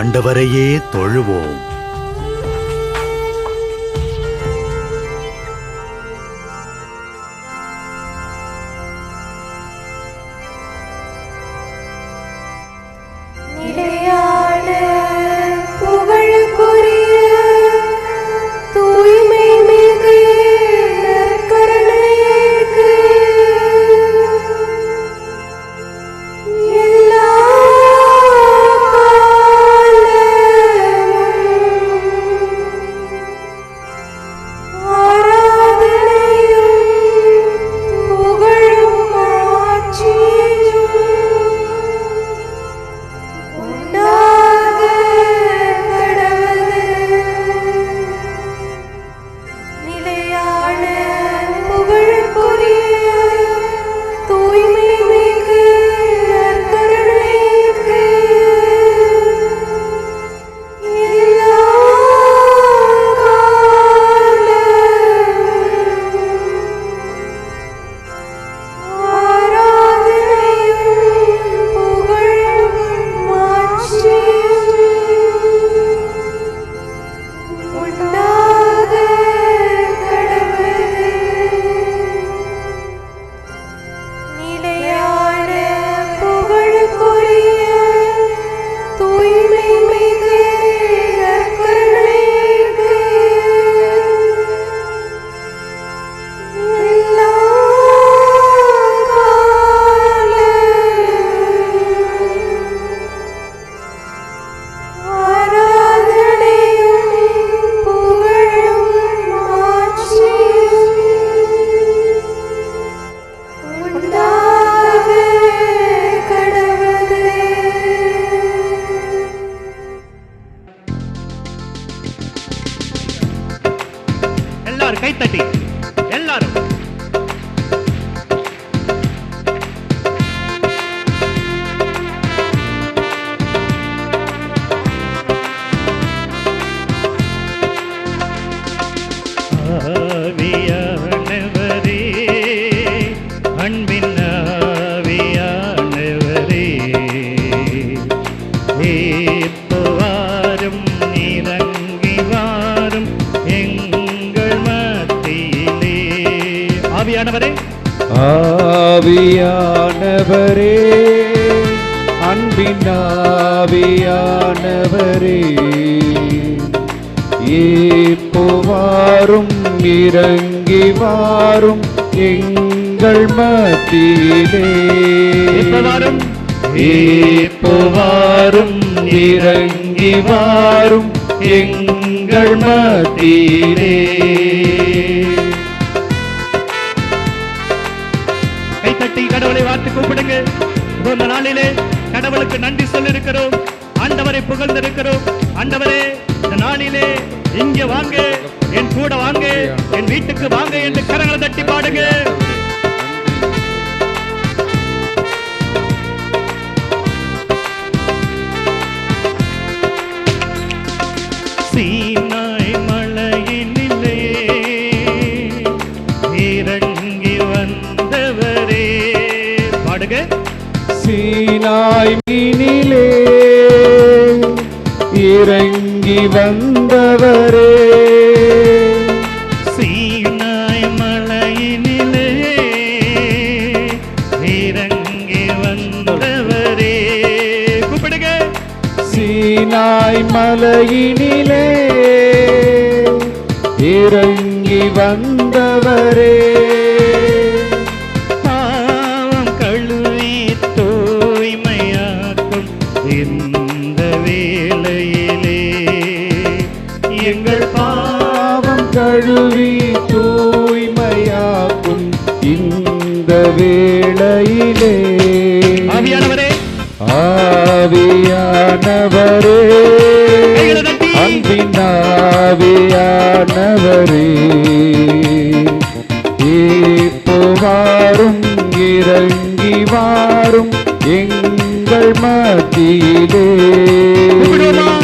ஆண்டவரையே தொழுவோம். எல்லாரும் அன்பின் ஆவியானவரே இப்போ வாரும் இறங்கி வாரும் எங்கள் மத்தியிலே. எப்ப வாரும்? இப்போ வாரும் இறங்கி வாரும் எங்கள் மத்தியிலே. கைத்தட்டி கடவுளை வார்த்து கூப்பிடுங்க இந்த நாளிலே கடவுளுக்கு நன்றி சொல்லிருக்கிறோம் ஆண்டவரை புகழ்ந்திருக்கிறோம். ஆண்டவரே இந்த நாளிலே இங்கே வாங்க என் கூட வாங்க என் வீட்டுக்கு வாங்க என்று கரங்களை தட்டி பாடுங்க. சீனாய் மீனிலே இறங்கி வந்தவரே. சீனாய் மலையினிலே இறங்கி வந்தவரே. கூப்பிடுங்க. சீனாய் மலையினிலே இறங்கி வந்தவரே. வேளையிலே. ஆவியானவரே. ஆவியானவரே. அன்பின் ஆவியானவரே. இப்போ வாரும் இறங்கி வாரும் எங்கள் மத்தியிலே. கூப்பிடுவோமா?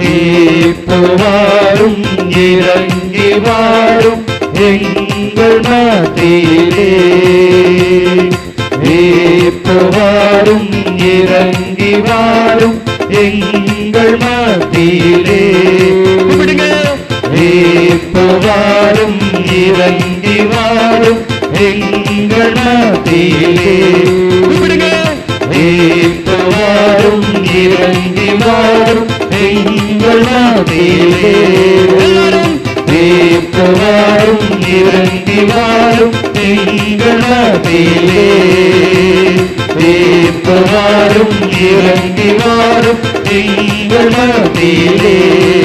இப்போ வாரும் இறங்கி வாரும் எங்கள் மத்தியிலே. இறங்கி வாரும் எங்கள் மத்தியிலே. வாரும் இறங்கி வாரும் எங்கள் மத்தியிலே. வாரும் இறங்கி வாரும் எங்கள் மத்தியிலே. வாரும் இறங்கி வாரும் எங்கள் மத்தியிலே.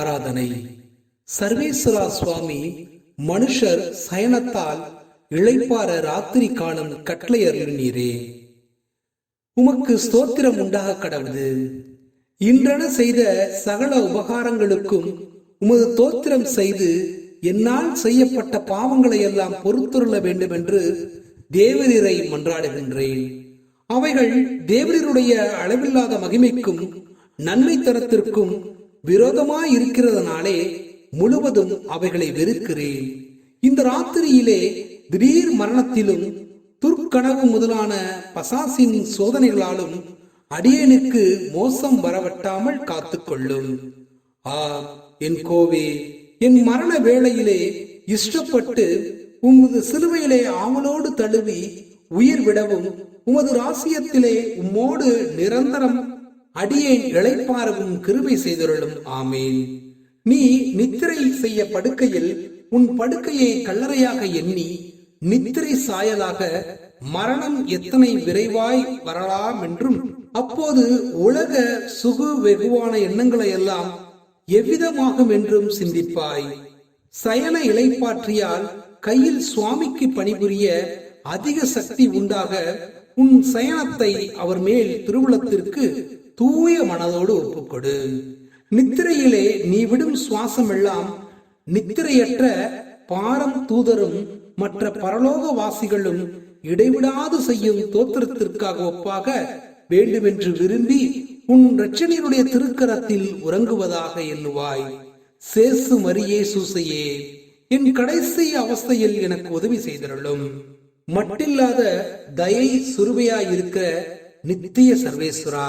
ஆராதனை. சர்வேஸ்வரா சுவாமி மனுஷர் சயனத்தால் இளைப்பார ராத்திரி காலம் கட்டளை அருளினீரே உமக்கு ஸ்தோத்திரம் உண்டாக கடவுது இன்றென செய்த சகல உபகாரங்களுக்கும் உமது தோத்திரம் செய்து என்னால் செய்யப்பட்ட பாவங்களை எல்லாம் பொறுத்துள்ள வேண்டும் என்று தேவரீரை மன்றாடுகின்றேன். அவைகள் தேவரீருடைய அளவில்லாத மகிமைக்கும் நன்மை தரத்திற்கும் விரோதமாய் இருக்கிறதுனாலே முழுவதும் அவைகளை வெறுக்கிறேன். இந்த ராத்திரியிலே திடீர் மரணத்திலும் துர்க்கனவு முதலான பசாசின் சோதனைகளாலும் அடியேனுக்கு மோசம் வரவட்டாமல் காத்துக்கொள்ளும். ஆ என் கோவே என் மரண வேளையிலே இஷ்டப்பட்டு உமது சிலுவையிலே ஆவலோடு தழுவி உயிர் விடவும் உமது ராசியத்திலே உம்மோடு நிரந்தரம் அடியேன் இழைப்பாரவும் கிருபை செய்தருளும் ஆமேன். நீ நித்திரை செய்ய படுக்கையில் உன் படுக்கையை கல்லறையாக எண்ணி நித்திரை சாயலாக மரணம் எத்தனை விரைவாய் வரலாம் என்றும் அப்போது உலக சுகு வெகுவான எண்ணங்களை எல்லாம் எவ்விதமாகும் என்றும் சிந்திப்பாய். சயன இலைப்பாற்றியால் கையில் சுவாமிக்கு பணிபுரிய அதிக சக்தி உண்டாக உன் சயனத்தை அவர் மேல் திருவுளத்திற்கு தூய மனதோடு ஒப்புக்கொடு. நித்திரையிலே நீ விடும் சுவாசம் எல்லாம் நித்திரையற்ற பாரம் தூதரும் மற்ற பரலோக வாசிகளும் இடைவிடாது செய்யும் தோத்திரத்திற்காக ஒப்பாக வேண்டுமென்று விரும்பி உன் இரட்சணியருடைய திருக்கரத்தில் உறங்குவதாக எண்ணுவாய். சேசு மரியே சூசையே என் கடைசி அவஸ்தையில் எனக்கு உதவி செய்தருளும். மட்டில்லாத தயை சுருவையாயிருக்கிற நித்திய சர்வேஸ்வரா.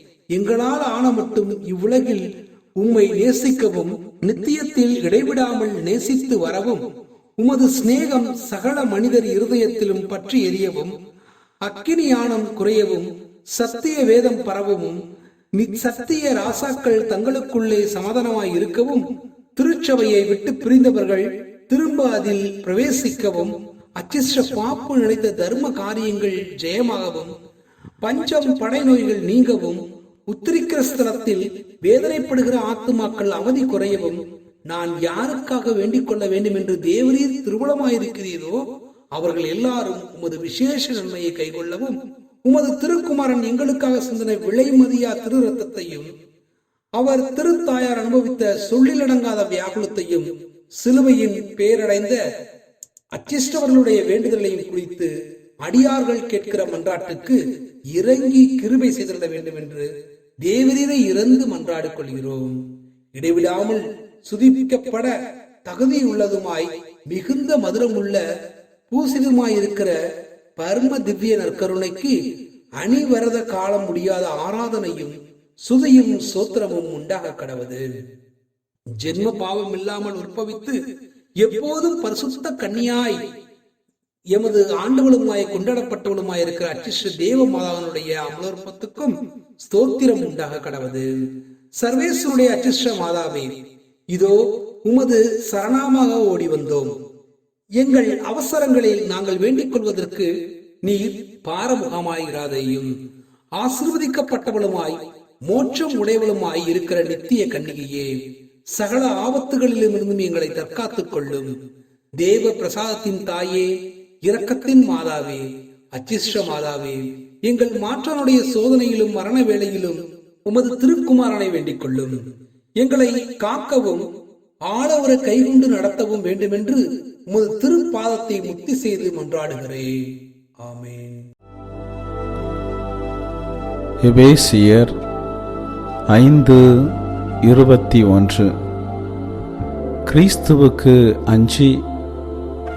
எங்களால் ஆன மட்டும் இவ்வுலகில் உம்மை நேசிக்கவும் நித்தியத்தில் இடைவிடாமல் நேசித்து வரவும் உமது சிநேகம் சகல மனிதர் இருதயத்திலும் பற்றி எரியவும் அக்கினியானம் குறையவும் சத்திய வேதம் பரவவும் சத்திய ராசாக்கள் தங்களுக்குள்ளே சமாதானமாய் இருக்கவும் திருச்சபையை விட்டு பிரிந்தவர்கள் திரும்ப அதில் பிரவேசிக்கவும் அச்சிஷ்ட பாப்பு நினைத்த தர்ம காரியங்கள் ஜெயமாகவும் பஞ்சம் படை நோய்கள் நீங்கவும் உத்திரிக்கிற ஸ்தலத்தில் வேதனைப்படுகிற ஆத்துமாக்கள் அவதி குறையவும் நான் யாருக்காக வேண்டிக் கொள்ள வேண்டும் என்று தேவரீர் திருவுளமாயிருக்கிறீரோ அவர்கள் எல்லாரும் உமது விசேஷ நன்மையை கைகொள்ளவும் உமது திருக்குமாரன் எங்களுக்காக சிந்தனை விலைமதியா திரு ரத்தத்தையும் அவர் திருத்தாயார் அனுபவித்த சொல்லிலடங்காத வியாகுலத்தையும் சிலுவையின் பேரடைந்த அச்சிஷ்டவர்களுடைய வேண்டுதலையும் குறித்து அடியார்கள் கேட்கிற மன்றாட்டுக்கு இறங்கி கிருபை செய்திருந்த வேண்டும் என்று தேவரீரை இறந்து மன்றாடு கொள்கிறோம். இடைவிடாமல் சுதிப்பிக்கப்பட தகுதியுள்ளதுமாய் மிகுந்த மதுரமுள்ள பூசிதமாயிருக்கிற பரம திவ்ய நற்கருணைக்கு அணிவரத காலம் முடியாத ஆராதனையும் சுதியும் சோத்திரமும் உண்டாக கடவுது. ஜென்ம பாவம் இல்லாமல் உற்பவித்து எப்போதும் பரிசுத்த கண்ணியாய் எமது ஆண்டவளுமாய் கொண்டாடப்பட்டவளுமாய் இருக்கிற அச்சிஷ்ட தேவ மாதாவினுடைய அமலோற்பத்துக்கும் ஸ்தோத்திரம் உண்டாக கடவுது சர்வேஸ்வருடைய அச்சிஷ்ட மாதாவே இதோ உமது சரணாமாக ஓடி வந்தோம். எங்கள் அவசரங்களில் நாங்கள் வேண்டிக் கொள்வதற்கு நீர் பாரமுகமாயிராதையும். ஆசிர்வதிக்கப்பட்டவளுமாய் மோட்சம் உடையவளுமாய் இருக்கிற நித்திய கண்ணிகையே சகல ஆபத்துகளிலும் இருந்தும் எங்களை தற்காத்துக் கொள்ளும். தேவ பிரசாதத்தின் தாயே இரக்கத்தின் மாதாவே அச்சிஷ்ட மாதாவே எங்கள் மாற்றனுடைய சோதனையிலும் மரண வேளையிலும் உமது திருக்குமாரனை வேண்டிக் கொள்ளும் எங்களை காக்கவும் ஆளவர கைகொண்டு நடத்தவும் வேண்டுமென்று உமது திருப்பாதத்தை முக்தி செய்து மன்றாடுகிறேன். ஆமேன். எபேசியர் ஐந்து இருபத்தி ஒன்று. கிறிஸ்துவுக்கு அஞ்சி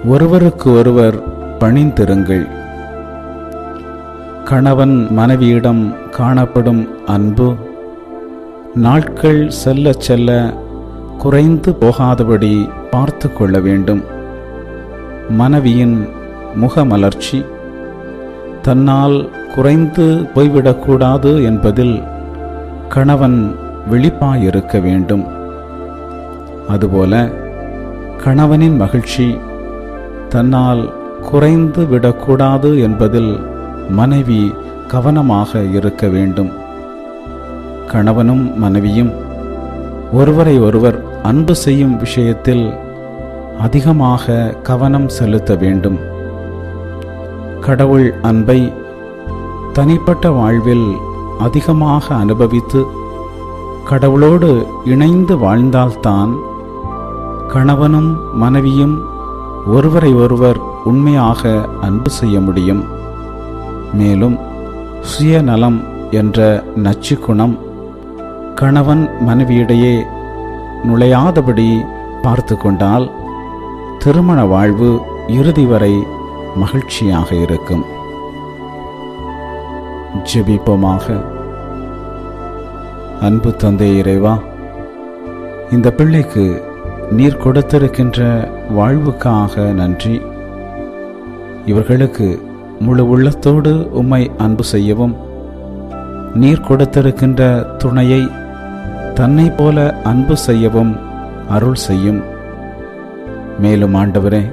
ஒருவருக்கு ஒருவர் பணிந்திருங்கள். கணவன் மனைவியிடம் காணப்படும் அன்பு நாட்கள் செல்ல செல்ல குறைந்து போகாதபடி பார்த்து கொள்ள வேண்டும். மனைவியின் முகமலர்ச்சி தன்னால் குறைந்து போய்விடக்கூடாது என்பதில் கணவன் விழிப்பாயிருக்க வேண்டும். அதுபோல கணவனின் மகிழ்ச்சி தன்னால் குறைந்து விடக்கூடாது என்பதில் மனைவி கவனமாக இருக்க வேண்டும். கணவனும் மனைவியும் ஒருவரை ஒருவர் அன்பு செய்யும் விஷயத்தில் அதிகமாக கவனம் செலுத்த வேண்டும். கடவுள் அன்பை தனிப்பட்ட வாழ்வில் அதிகமாக அனுபவித்து கடவுளோடு இணைந்து வாழ்ந்தால்தான் கணவனும் மனைவியும் ஒருவரை ஒருவர் உண்மையாக அன்பு செய்ய முடியும். மேலும் சுயநலம் என்ற நச்சு குணம் கணவன் மனைவியிடையே நுழையாதபடி பார்த்து கொண்டால் திருமண வாழ்வு இறுதி வரை மகிழ்ச்சியாக இருக்கும். ஜெபிப்போமாக. அன்பு தந்தை இறைவா இந்த பிள்ளைக்கு நீர் கொடுத்திருக்கின்ற வாழ்வுக்காக நன்றி. இவர்களுக்கு முழு உள்ளத்தோடு உம்மை அன்பு செய்யவும் நீர் கொடுத்திருக்கின்ற துணையை தன்னை போல அன்பு செய்யவும் அருள் செய்யும். மேலும் ஆண்டவரே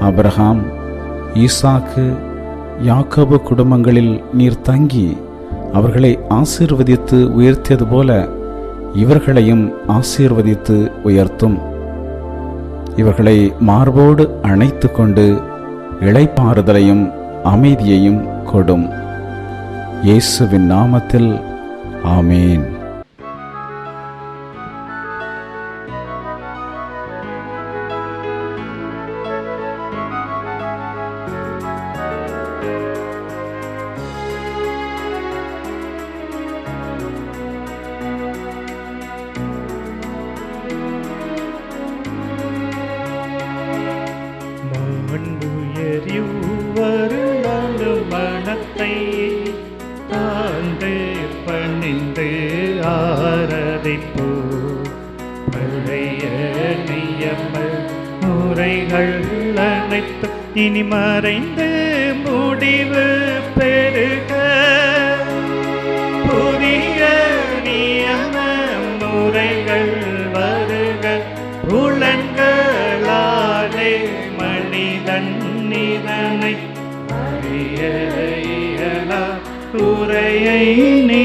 அபிரகாம் ஈசாக்கு யாக்கோபு குடும்பங்களில் நீர் தங்கி அவர்களை ஆசீர்வதித்து உயர்த்தியது போல இவர்களையும் ஆசீர்வதித்து உயர்த்தும். இவர்களை மார்போடு அணைத்து கொண்டு இளைப்பாறுதலையும் அமைதியையும் கொடும். இயேசுவின் நாமத்தில் ஆமேன். ஆரதிப்பு பழைய நியம முறைகள் அனைத்து இனி மறைந்து முடிவு பெருக புதிய நியம முறைகள் வருக. புலன்களாலே மனிதன் நிதனை அறிய உரையை நீ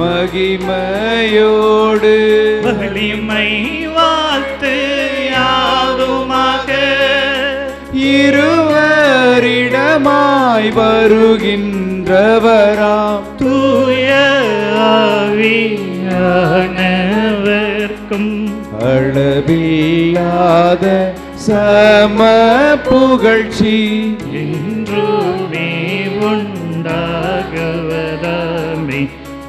மகிமையோடு. வலிமை வாழ்த்து யாவுமாக இருவரிடமாய் வருகின்றவராம். தூய ஆவியானவர்க்கும் அளவில்லாத சம புகழ்ச்சி.